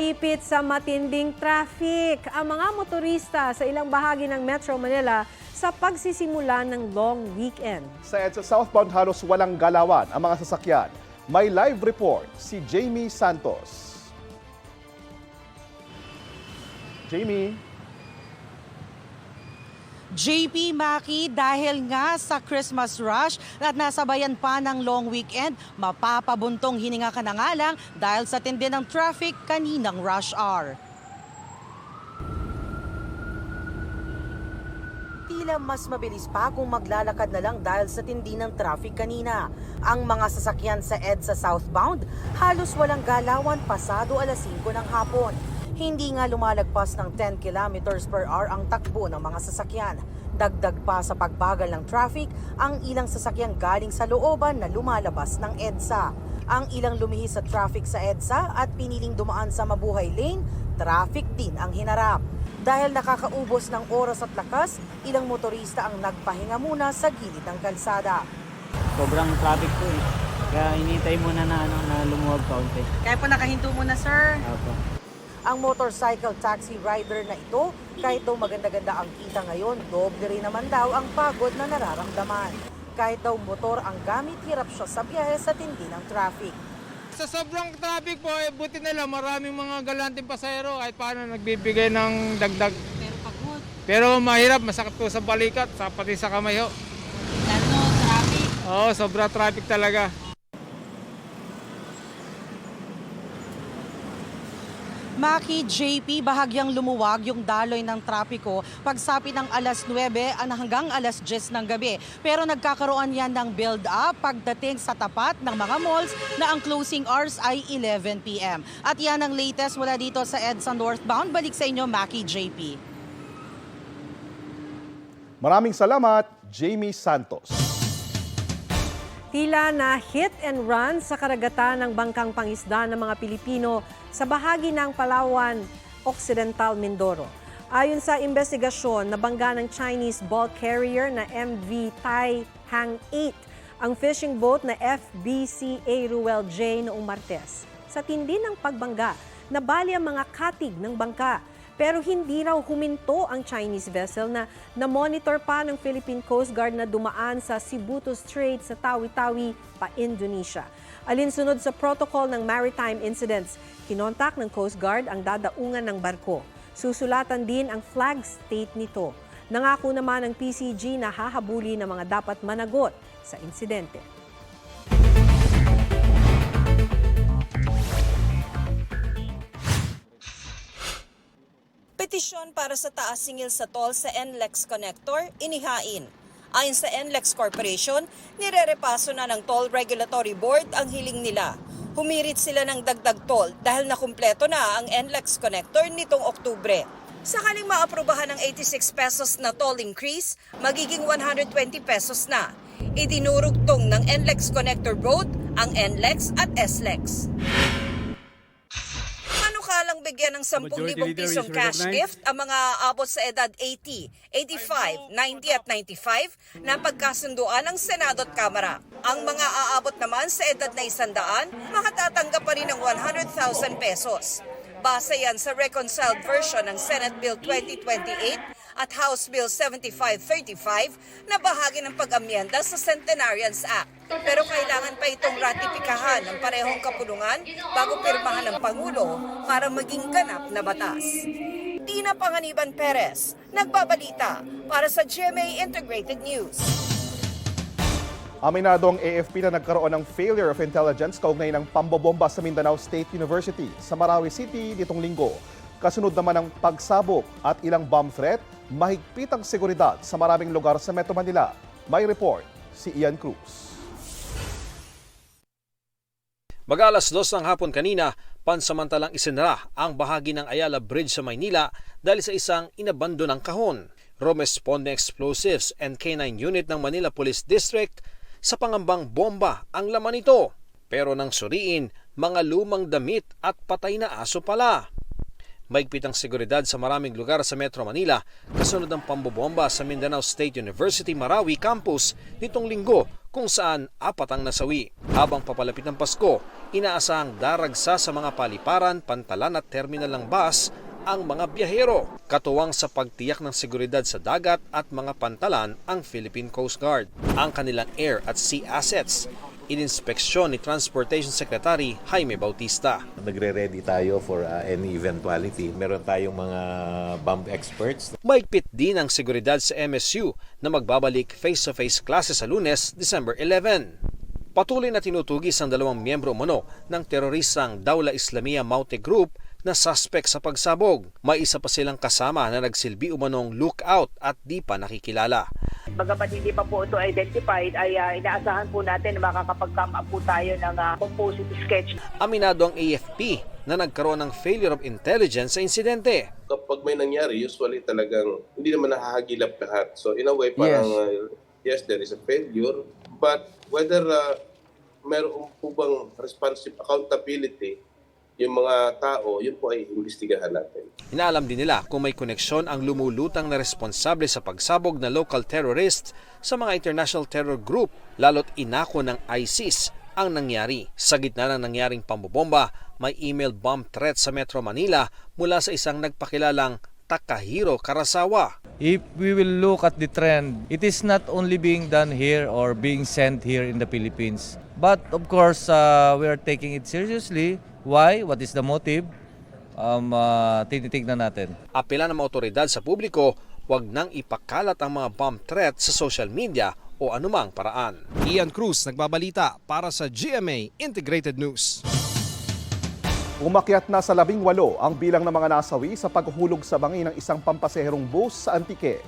Naipit sa matinding traffic ang mga motorista sa ilang bahagi ng Metro Manila sa pagsisimula ng long weekend. Sa EDSA southbound halos walang galawan ang mga sasakyan. May live report si Jamie Santos. Jamie, JP Maki dahil nga sa Christmas rush at nasabayan pa ng long weekend, mapapabuntong hininga ka na nga lang dahil sa tindi ng traffic kaninang rush hour. Tila mas mabilis pa kung maglalakad na lang dahil sa tindi ng traffic kanina. Ang mga sasakyan sa EDSA southbound halos walang galawan pasado alas 5 ng hapon. Hindi nga lumalagpas ng 10 kilometers per hour ang takbo ng mga sasakyan. Dagdag pa sa pagbagal ng traffic ang ilang sasakyan galing sa looban na lumalabas ng EDSA. Ang ilang lumihis sa traffic sa EDSA at piniling dumaan sa mabuhay lane, traffic din ang hinarap. Dahil nakakaubos ng oras at lakas, ilang motorista ang nagpahinga muna sa gilid ng kalsada. sobrang traffic po eh. Kaya inintay muna na, ano, na lumuwag kaunti. Kaya po nakahinto muna, sir. Opo. Ang motorcycle taxi rider na ito, kahit daw maganda-ganda ang kita ngayon, doble rin naman daw ang pagod na nararamdaman. Kahit daw motor ang gamit, hirap siya sa biyahe sa tindi ng traffic. Sa sobrang traffic po, eh, buti na lang maraming mga galanteng pasahero kahit paano nagbibigay ng dagdag. Pero pagod, Pero mahirap, masakit po sa balikat, sa pati sa kamay ho. lalo traffic. Oo, sobra traffic talaga. Maki JP, bahagyang lumuwag yung daloy ng trapiko pagsapit ng alas 9 an- hanggang alas 10 ng gabi. Pero nagkakaroon yan ng build-up pagdating sa tapat ng mga malls na ang closing hours ay 11 p.m. At yan ang latest mula dito sa EDSA Northbound. Balik sa inyo, Maki JP. maraming salamat, Jamie Santos. Tila na hit and run sa karagatan ng bangkang pangisda ng mga Pilipino sa bahagi ng Palawan, Occidental Mindoro. Ayon sa investigasyon, nabangga ng Chinese bulk carrier na MV Tai Hang 8 ang fishing boat na FBCA Ruel J noong Martes. Sa tindi ng pagbangga, nabali ang mga katig ng bangka pero hindi raw huminto ang Chinese vessel na na-monitor pa ng Philippine Coast Guard na dumaan sa Sibuto Strait sa Tawi-Tawi pa Indonesia. Alinsunod sa protocol ng maritime incidents, kinontak ng Coast Guard ang dadaungan ng barko. Susulatan din ang flag state nito. Nangako naman ng PCG na hahabuli ng mga dapat managot sa insidente. Petisyon para sa taas singil sa toll sa NLEX Connector, inihain. Ayon sa NLEX Corporation, nirerepaso na ng Toll Regulatory Board ang hiling nila. Humirit sila ng dagdag toll dahil nakumpleto na ang NLEX Connector nitong Oktubre. Sakaling maaprubahan ng 86 pesos na toll increase, magiging 120 pesos na. Idinurugtong ng NLEX Connector Road ang NLEX at SLEX. Panukalang bigyan ng 10,000 pisong cash gift ang mga abot sa edad 80, 85, 90 at 95 na pagkasunduan ng Senado at Kamara. Ang mga aabot naman sa edad na isandaan, makatatanggap pa rin ng 100,000 pesos. Base yan sa reconciled version ng Senate Bill 2028 at House Bill 7535 na bahagi ng pag-amyenda sa Centenarians Act. Pero kailangan pa itong ratifikahan ng parehong kapulungan bago pirmahan ng Pangulo para maging ganap na batas. Tina Panganiban Perez, nagbabalita para sa GMA Integrated News. Aminado ang AFP na nagkaroon ng failure of intelligence kaugnay ng pambobomba sa Mindanao State University sa Marawi City nitong linggo. Kasunod naman ng pagsabog at ilang bomb threat, mahigpit ang seguridad sa maraming lugar sa Metro Manila. May report si Ian Cruz. Mag-alas dos ng hapon kanina, pansamantalang isinara ang bahagi ng Ayala Bridge sa Maynila dahil sa isang inabando ng kahon. Responding Explosives and K9 Unit ng Manila Police District sa pangambang bomba ang laman nito. Pero nang suriin, mga lumang damit at patay na aso pala. Maigpit ang seguridad sa maraming lugar sa Metro Manila kasunod ng pambobomba sa Mindanao State University Marawi Campus nitong linggo kung saan apat ang nasawi. Habang papalapit ng Pasko, Inaasahang daragsa sa mga paliparan, pantalan at terminal ng bus ang mga biyahero. Katuwang sa pagtiyak ng seguridad sa dagat at mga pantalan ang Philippine Coast Guard. Ang kanilang air at sea assets ininspeksyon ni Transportation Secretary Jaime Bautista. Nagre-ready tayo for uh, any eventuality. Meron tayong mga bomb experts. Maigpit din ang seguridad sa MSU na magbabalik face-to-face classes sa lunes, December 11. Patuloy na tinutugis ang dalawang miyembro umano ng teroristang Daula Islamia Maute Group na suspect sa pagsabog. May isa pa silang kasama na nagsilbi umanong lookout at di pa nakikilala. Bagamat hindi pa po ito identified, ay ah, inaasahan po natin na makakapag-come up po tayo ng ah, composite sketch. Aminado ang AFP na nagkaroon ng failure of intelligence sa insidente. kapag may nangyari, usually talagang hindi naman nahahagilap lahat. So in a way, parang uh, yes, there is a failure. But whether uh, meron po bang responsive accountability yung mga tao, yun po ay imbestigahan natin. Inaalam din nila kung may koneksyon ang lumulutang na responsable sa pagsabog na local terrorist sa mga international terror group lalo't inako ng ISIS ang nangyari. Sa gitna ng nangyaring pambobomba, may email bomb threat sa Metro Manila mula sa isang nagpakilalang Takahiro Karasawa. If we will look at the trend, it is not only being done here or being sent here in the Philippines. But of course, uh, we are taking it seriously. Why? What is the motive? Um, uh, tinitignan natin. Apela ng mga otoridad sa publiko, huwag nang ipakalat ang mga bomb threat sa social media o anumang paraan. Ian Cruz nagbabalita para sa GMA Integrated News. Umakyat na sa labing walo ang bilang ng mga nasawi sa paghulog sa bangin ng isang pampaseherong bus sa Antique.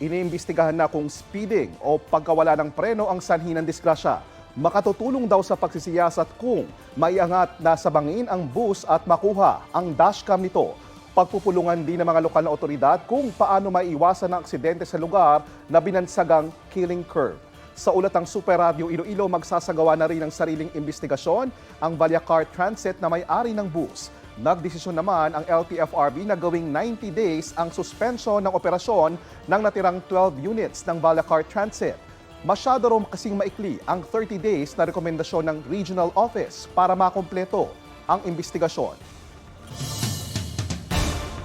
Iniimbestigahan na kung speeding o pagkawala ng preno ang sanhi ng disgrasya. Makatutulong daw sa pagsisiyasat kung maiangat na sa ang bus at makuha ang dashcam nito. Pagpupulungan din ng mga lokal na otoridad kung paano maiwasan ang aksidente sa lugar na binansagang killing curve. Sa ulatang Super Radio Iloilo, magsasagawa na rin ng sariling investigasyon ang Valyacar Transit na may-ari ng bus. Nagdesisyon naman ang LTFRB na gawing 90 days ang suspension ng operasyon ng natirang 12 units ng Valyacar Transit. Masyado rin kasing maikli ang 30 days na rekomendasyon ng Regional Office para makompleto ang investigasyon.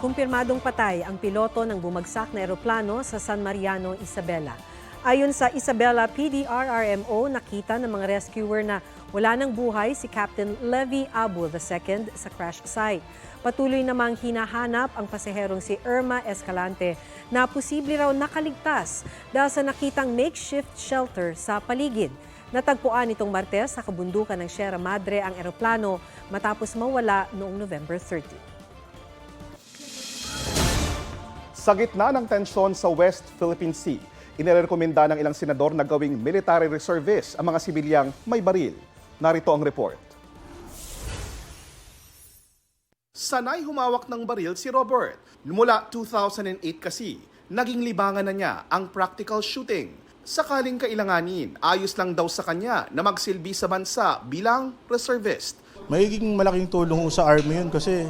Kumpirmadong patay ang piloto ng bumagsak na eroplano sa San Mariano, Isabela. Ayon sa Isabela PDRRMO, nakita ng mga rescuer na wala ng buhay si Captain Levy Abu II sa crash site. Patuloy namang hinahanap ang pasaherong si Irma Escalante na posible raw nakaligtas dahil sa nakitang makeshift shelter sa paligid. Natagpuan itong Martes sa kabundukan ng Sierra Madre ang eroplano matapos mawala noong November 30. Sa gitna ng tensyon sa West Philippine Sea, inirekomenda ng ilang senador na gawing military reservists ang mga sibilyang may baril. Narito ang report. Sanay humawak ng baril si Robert. Mula 2008 kasi, naging libangan na niya ang practical shooting. Sakaling kailanganin, ayos lang daw sa kanya na magsilbi sa bansa bilang reservist. Magiging malaking tulong sa army yun kasi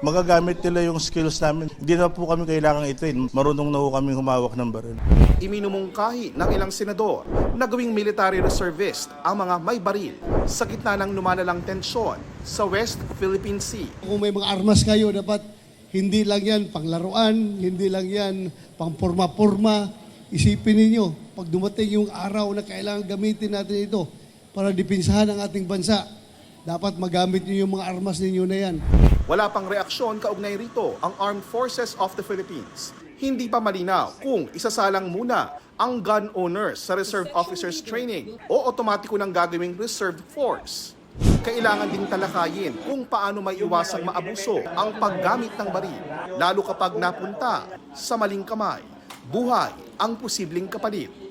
magagamit nila yung skills namin. Hindi na po kami kailangang itrain. Marunong na ho kami humawak ng baril. Iminumungkahi ng ilang senador na gawing military reservist ang mga may baril sa gitna ng lumalalang tensyon sa West Philippine Sea. Kung may mga armas kayo, dapat hindi lang yan panglaruan, hindi lang yan pang porma-porma. Isipin ninyo, pag dumating yung araw na kailangan gamitin natin ito para dipinsahan ang ating bansa, dapat magamit niyo yung mga armas ninyo na yan. Wala pang reaksyon kaugnay rito ang Armed Forces of the Philippines. Hindi pa malinaw kung isasalang muna ang gun owners sa Reserve Officers Training o otomatiko ng gagawing Reserve Force. Kailangan ding talakayin kung paano may iwasang maabuso ang paggamit ng baril, lalo kapag napunta sa maling kamay. Buhay ang posibleng kapalit.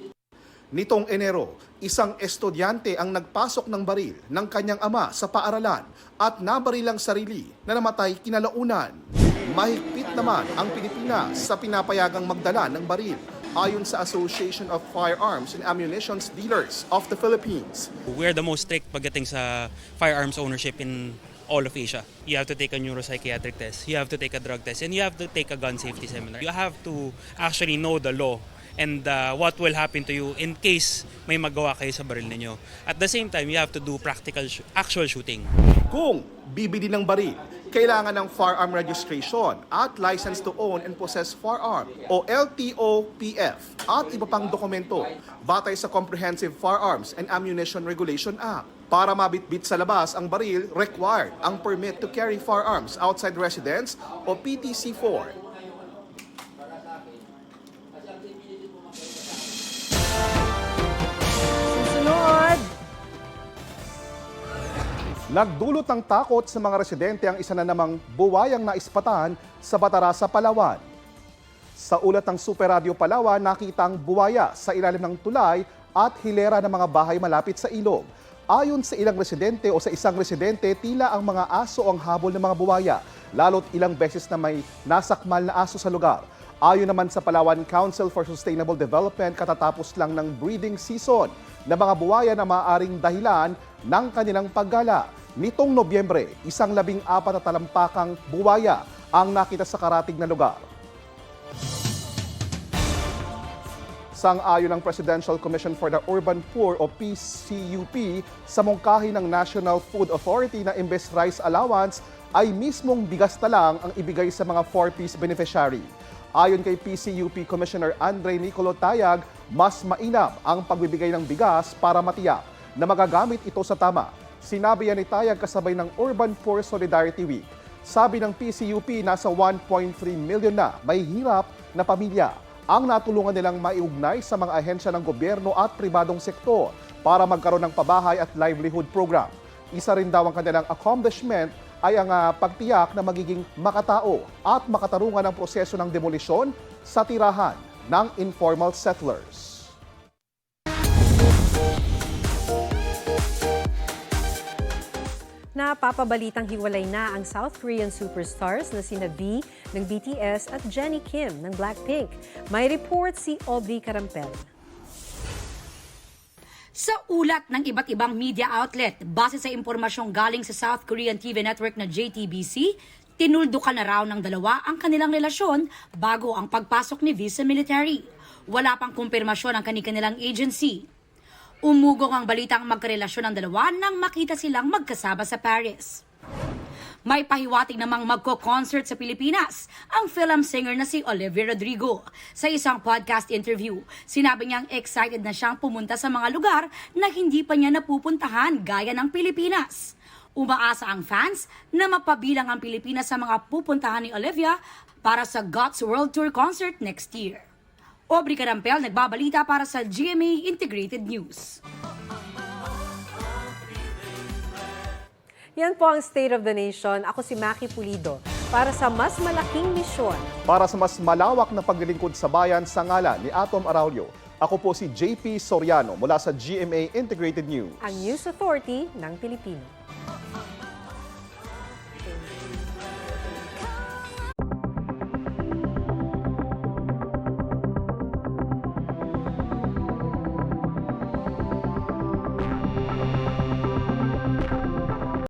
Nitong Enero, isang estudyante ang nagpasok ng baril ng kanyang ama sa paaralan at nabarilang sarili na namatay kinalaunan. Mahigpit naman ang Pilipinas sa pinapayagang magdala ng baril ayon sa Association of Firearms and Ammunition Dealers of the Philippines. We're the most strict pagdating sa firearms ownership in all of Asia. You have to take a neuropsychiatric test, you have to take a drug test, and you have to take a gun safety seminar. You have to actually know the law and uh, what will happen to you in case may magawa kayo sa baril ninyo. At the same time, you have to do practical sh- actual shooting. Kung bibili ng baril, kailangan ng firearm registration at license to own and possess firearm o LTO-PF at iba pang dokumento batay sa Comprehensive Firearms and Ammunition Regulation Act. Para mabitbit sa labas ang baril, required ang Permit to Carry Firearms Outside Residence o PTC-4 Nagdulot ng takot sa mga residente ang isa na namang buwayang naispatan sa Batarasa, Palawan. Sa ulat ng Super Radio Palawan, nakita ang buwaya sa ilalim ng tulay at hilera ng mga bahay malapit sa ilog. Ayon sa ilang residente o sa isang residente, tila ang mga aso ang habol ng mga buwaya, lalo't ilang beses na may nasakmal na aso sa lugar. Ayon naman sa Palawan Council for Sustainable Development, katatapos lang ng breeding season na mga buwaya na maaaring dahilan ng kanilang paggala. Nitong Nobyembre, isang labing apat na talampakang buwaya ang nakita sa karatig na lugar. Sang-ayon ng Presidential Commission for the Urban Poor o PCUP sa mungkahi ng National Food Authority na imbes rice allowance ay mismong bigas na lang ang ibigay sa mga 4-piece beneficiary. Ayon kay PCUP Commissioner Andre Nicolo Tayag, mas mainam ang pagbibigay ng bigas para matiyak na magagamit ito sa tama. Sinabi yan ni Tayag kasabay ng Urban Poor Solidarity Week. Sabi ng PCUP, nasa 1.3 million na may hirap na pamilya ang natulungan nilang maiugnay sa mga ahensya ng gobyerno at pribadong sektor para magkaroon ng pabahay at livelihood program. Isa rin daw ang kanilang accomplishment ay ang ah, pagtiyak na magiging makatao at makatarungan ang proseso ng demolisyon sa tirahan ng informal settlers. napapabalitang hiwalay na ang South Korean superstars na sina V ng BTS at Jennie Kim ng Blackpink. May report si Aubrey Carampel. Sa ulat ng iba't ibang media outlet, base sa impormasyong galing sa South Korean TV network na JTBC, tinuldukan na raw ng dalawa ang kanilang relasyon bago ang pagpasok ni V military. Wala pang kumpirmasyon ang kanilang agency. Umugong ang balitang magkarelasyon ng dalawa nang makita silang magkasama sa Paris. May pahiwatig namang magko-concert sa Pilipinas ang film singer na si Olivia Rodrigo. Sa isang podcast interview, sinabi niyang excited na siyang pumunta sa mga lugar na hindi pa niya napupuntahan gaya ng Pilipinas. Umaasa ang fans na mapabilang ang Pilipinas sa mga pupuntahan ni Olivia para sa God's World Tour concert next year. Aubrey Carampel nagbabalita para sa GMA Integrated News. Yan po ang State of the Nation. Ako si Maki Pulido para sa mas malaking misyon. Para sa mas malawak na paglilingkod sa bayan sa ngalan ni Atom Araulio, ako po si JP Soriano mula sa GMA Integrated News. Ang News Authority ng Pilipino.